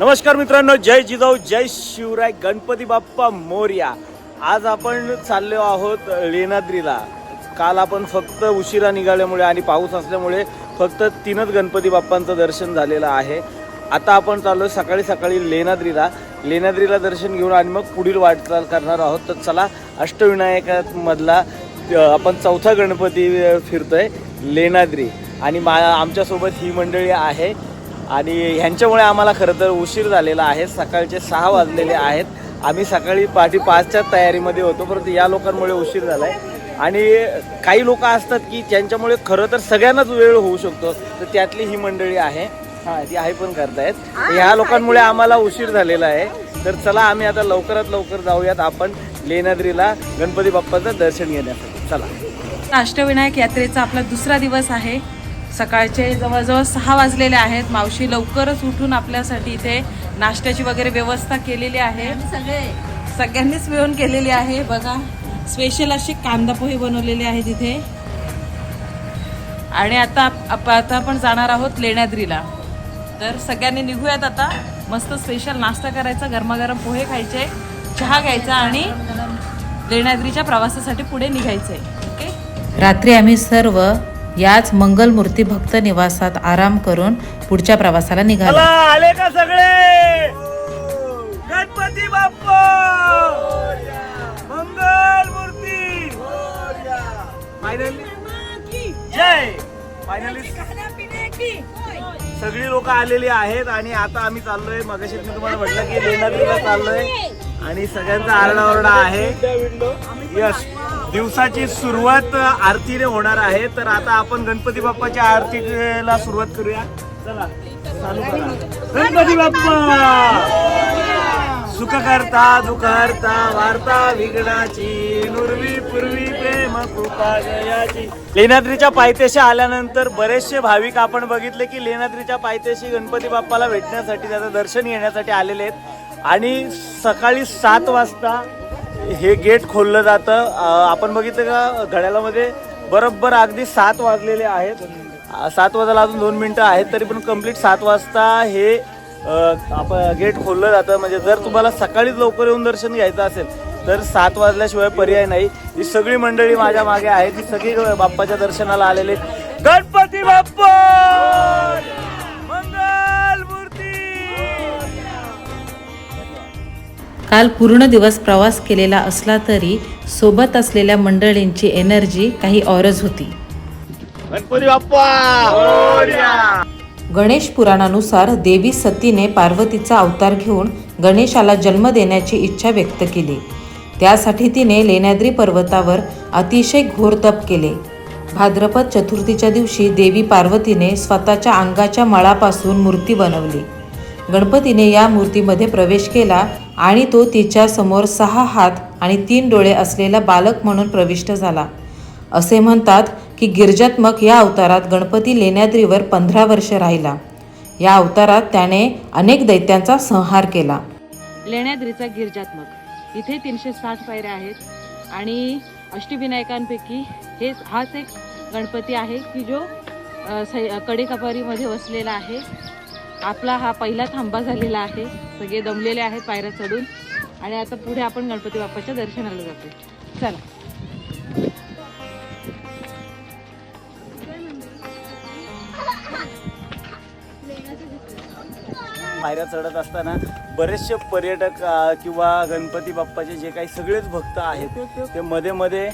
नमस्कार मित्रांनो जय जिजाऊ जय शिवराय गणपती बाप्पा मोर्या. आज आपण चाललो आहोत लेणाद्रीला. काल आपण फक्त उशिरा निघाल्यामुळे आणि पाऊस असल्यामुळे फक्त तीनच गणपती बाप्पांचं दर्शन झालेलं आहे. आता आपण चाललो सकाळी सकाळी लेणाद्रीला. लेणाद्रीला दर्शन घेऊन आणि मग पुढील वाटचाल करणार आहोत. तर चला अष्टविनायकामधला आपण चौथा गणपती फिरतोय लेणाद्री. आणि मा आमच्यासोबत ही मंडळी आहे. आणि ह्यांच्यामुळे आम्हाला खरं तर उशीर झालेला आहे. सकाळचे सहा वाजलेले आहेत. आम्ही सकाळी पहाटे पाचच्या तयारीमध्ये होतो परंतु या लोकांमुळे उशीर झाला आहे आणि काही लोक असतात की ज्यांच्यामुळे खरं तर सगळ्यांनाच वेळ होऊ शकतो तर त्यातली ही मंडळी आहे. हां ती आहे पण करतायत. ह्या लोकांमुळे आम्हाला उशीर झालेला आहे. तर चला आम्ही आता लवकरात लवकर जाऊयात आपण लेनाद्रीला गणपती बाप्पाचं दर्शन घेण्यासाठी. चला. अष्टविनायक यात्रेचा आपला दुसरा दिवस आहे. सकाळचे जवळजवळ सहा वाजलेले आहेत. मावशी लवकरच उठून आपल्यासाठी इथे नाश्त्याची वगैरे व्यवस्था केलेली आहे. सगळ्यांनीच मिळून केलेली आहे. बघा स्पेशल अशी कांदा पोहे बनवलेले आहेत इथे. आणि आता आप- आता आपण जाणार आहोत लेण्याद्रीला. तर सगळ्यांनी निघूयात आता. मस्त स्पेशल नाश्ता करायचा गरमागरम पोहे खायचे चहा घ्यायचा आणि लेण्याद्रीच्या प्रवासासाठी पुढे निघायचंय. ओके? रात्री आम्ही सर्व याच मंगलमूर्ती भक्त निवासात आराम करून पुढच्या प्रवासाला निघालो. आले का सगळे? गणपती बाप्पा! मंगल मूर्ती फायनली जय! फायनली सगळी लोक आलेली आहेत आणि आता आम्ही चाललोय. मगाशी मी तुम्हाला म्हटलं की लेणाद्रीला चाललोय. आणि सगळ्यांचा आरडाओरडा आहे. यस दिवसाची सुरुवात आरतीने होणार आहे. तर आता आपण गणपती बाप्पाच्या आरतीला सुरुवात करूया. चला चालू करा. गणपती बाप्पा! सुख करता दुःख वार्ता विघ्नाची नुरवी पूर्वी प्रेम कृपा जयाची. पायथ्याशी आल्यानंतर बरेचसे भाविक आपण बघितले की लेनाद्रीच्या पायथ्याशी गणपती बाप्पाला भेटण्यासाठी त्याचं दर्शन घेण्यासाठी आलेले आहेत. आणि सकाळी सात वाजता हे गेट खोललं जातं. आपण बघितलं का घड्याळामध्ये बरोबर अगदी सात वाजलेले आहेत. सात वाजायला अजून दोन मिनटं आहेत तरी पण कंप्लीट सात वाजता हे आप आपण गेट खोललं जातं. म्हणजे जर तुम्हाला सकाळीच लवकर येऊन दर्शन घ्यायचं असेल तर सात वाजल्याशिवाय पर्याय नाही. ही सगळी मंडळी माझ्या मागे आहे ती सगळी बाप्पाच्या दर्शनाला आलेले गणपती बाप्पा! काल पूर्ण दिवस प्रवास केलेला असला तरी सोबत असलेल्या मंडळींची एनर्जी काही औरच होती. गणपती बाप्पा! मोरया. गणेश पुराणानुसार देवी सतीने पार्वतीचा अवतार घेऊन गणेशाला जन्म देण्याची इच्छा व्यक्त केली. त्यासाठी तिने लेण्याद्री पर्वतावर अतिशय घोर तप केले. भाद्रपद चतुर्थीच्या दिवशी देवी पार्वतीने स्वतःच्या अंगाच्या मळापासून मूर्ती बनवली. गणपतीने या मूर्तीमध्ये प्रवेश केला आणि तो तिच्यासमोर सहा हात आणि तीन डोळे असलेला बालक म्हणून प्रविष्ट झाला. असे म्हणतात की गिरजात्मक या अवतारात गणपती लेण्याद्रीवर पंधरा वर्ष राहिला. या अवतारात त्याने अनेक दैत्यांचा संहार केला. लेण्याद्रीचा गिरजात्मक. इथे तीनशे साठ पायऱ्या आहेत आणि अष्टविनायकांपैकी हे हाच एक गणपती आहे की जो सै कडेकपारीमध्ये वसलेला आहे. आपला हा पहिला थांबा झालेला आहे. सगळे दमलेले आहेत पायऱ्या चढून. आणि आता पुढे आपण गणपती बाप्पाच्या दर्शनाला जातो. चला. पायऱ्या चढत असताना बरेचसे पर्यटक किंवा गणपती बाप्पाचे जे काही सगळेच भक्त आहेत ते मध्ये मध्ये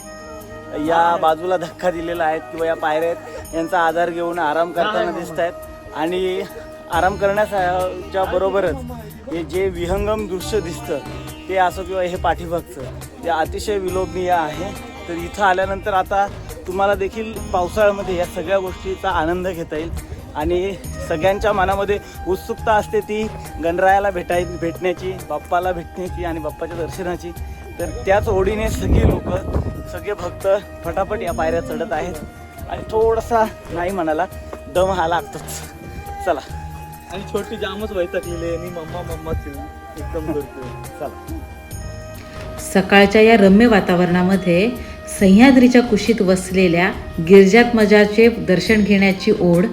या बाजूला धक्का दिलेला आहे किंवा या पायऱ्या आहेत. यांचा आधार घेऊन आराम करताना दिसत आहेत आणि आराम करण्याच्या बरोबरच हे जे विहंगम दृश्य दिसतं ते असं किंवा हे पाठीभागचं ते अतिशय विलोभनीय आहे. तर इथं आल्यानंतर आता तुम्हाला देखील पावसाळ्यामध्ये या सगळ्या गोष्टीचा आनंद घेता येईल. आणि सगळ्यांच्या मनामध्ये उत्सुकता असते ती गणरायाला भेटाय भेटण्याची बाप्पाला भेटण्याची आणि बाप्पाच्या दर्शनाची. तर त्याच ओढीने सगळी लोक सगळे भक्त फटाफट या पायऱ्या चढत आहेत. आणि थोडासा नाही म्हणाला दम हा लागतोच. चला. आणि छोटी जामच वैतकलेली आणि मम्मा मम्मा एकदम करतो चला. सकाळच्या या रम्य वातावरणामध्ये सह्याद्रीच्या कुशीत वसलेल्या गिरिजात्मजाचे दर्शन घेण्याची ओढ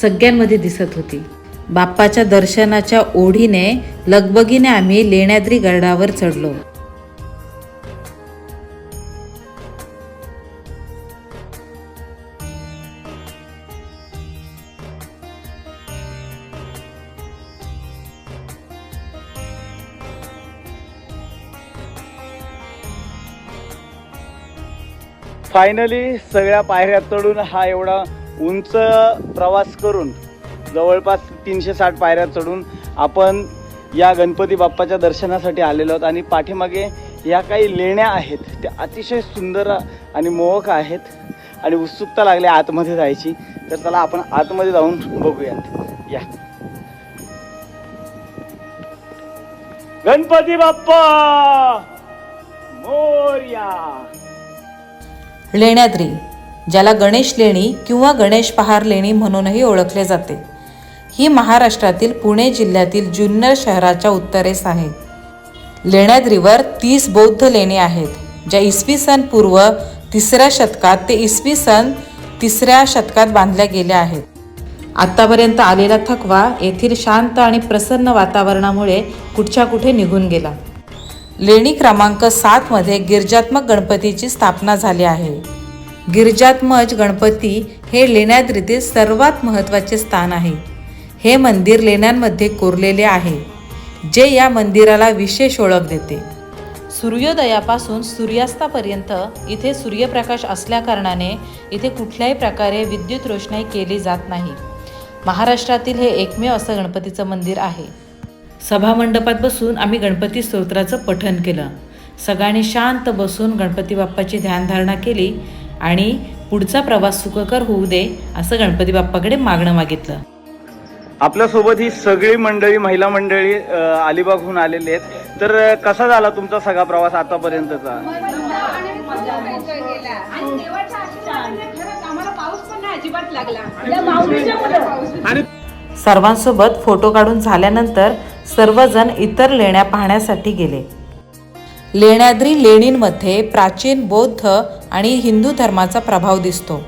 सगळ्यांमध्ये दिसत होती. बाप्पाच्या दर्शनाच्या ओढीने लगबगीने आम्ही लेण्याद्री गडावर चढलो. फायनली सगळ्या पायऱ्या चढून हा एवढा उंच प्रवास करून जवळपास तीनशे साठ पायऱ्या चढून आपण या गणपती बाप्पाच्या दर्शनासाठी आलेलो आहोत. आणि पाठीमागे या काही लेण्या आहेत त्या अतिशय सुंदर आणि मोहक आहेत आणि उत्सुकता लागली आतमध्ये जायची. तर चला आपण आतमध्ये जाऊन बघूयात. या. गणपती बाप्पा! मोर्या! लेण्याद्री ज्याला गणेश लेणी किंवा गणेश पहार लेणी म्हणूनही ओळखले जाते. ही महाराष्ट्रातील पुणे जिल्ह्यातील जुन्नर शहराच्या उत्तरेस आहे. लेण्याद्रीवर तीस बौद्ध लेणी आहेत ज्या इसवी सन पूर्व तिसऱ्या शतकात ते इसवी सन तिसऱ्या शतकात बांधल्या गेल्या आहेत. आत्तापर्यंत आलेला थकवा येथील शांत आणि प्रसन्न वातावरणामुळे कुठच्या कुठे निघून गेला. लेणी क्रमांक सातमध्ये गिरजात्मक गणपतीची स्थापना झाली आहे. गिरजात्मज गणपती हे लेण्याद्रीतील सर्वात महत्त्वाचे स्थान आहे. हे मंदिर लेण्यांमध्ये कोरलेले आहे जे या मंदिराला विशेष ओळख देते. सूर्योदयापासून सूर्यास्तापर्यंत इथे सूर्यप्रकाश असल्याकारणाने इथे कुठल्याही प्रकारे विद्युत रोषणाई केली जात नाही. महाराष्ट्रातील हे एकमेव असं गणपतीचं मंदिर आहे. सभामंडपात बसून आम्ही गणपती स्तोत्राचं पठण केलं. सगळ्यांनी शांत बसून गणपती बाप्पाची ध्यानधारणा केली आणि पुढचा प्रवास सुखकर होऊ दे असं गणपती बाप्पाकडे मागणं मागितलं. आपल्यासोबत ही सगळी मंडळी महिला मंडळी अलिबागहून आलेली आहेत. तर कसा झाला तुमचा सगळा प्रवास आतापर्यंतचा? सर्वांसोबत फोटो काढून झाल्यानंतर सर्वजण इतर लेण्या पाहण्यासाठी गेले. लेण्याद्री लेणींमध्ये प्राचीन बौद्ध आणि हिंदू धर्माचा प्रभाव दिसतो.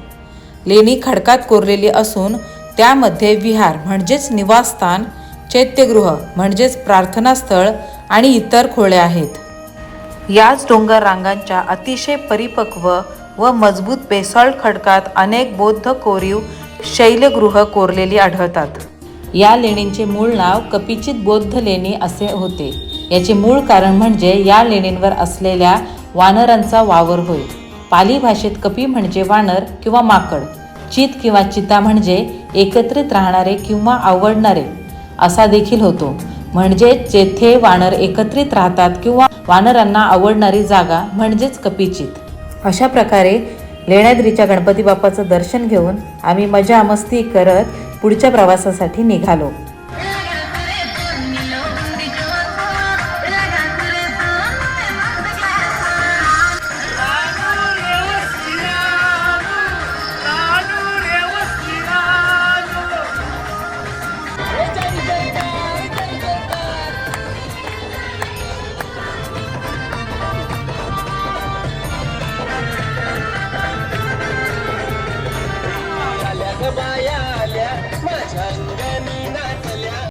लेणी खडकात कोरलेली असून त्यामध्ये विहार म्हणजेच निवासस्थान चैत्यगृह म्हणजेच प्रार्थनास्थळ आणि इतर खोळे आहेत. याच डोंगर रांगांच्या अतिशय परिपक्व व मजबूत बेसॉल्ट खडकात अनेक बौद्ध कोरीव शैलगृह कोरलेली आढळतात. या लेणींचे मूळ नाव कपिचित बौद्ध लेणी असे होते. याचे मूळ कारण म्हणजे या लेणींवर असलेल्या वानरांचा वावर होय. पाली भाषेत कपी म्हणजे वानर किंवा माकड. चित किंवा चिता म्हणजे एकत्रित राहणारे किंवा आवडणारे. असा देखील होतो. म्हणजे जेथे वानर एकत्रित राहतात किंवा वानरांना आवडणारी जागा म्हणजेच कपिचित. अशा प्रकारे लेण्याद्रीच्या गणपती बाप्पाचं दर्शन घेऊन आम्ही मजा मस्ती करत पुढच्या प्रवासासाठी निघालो.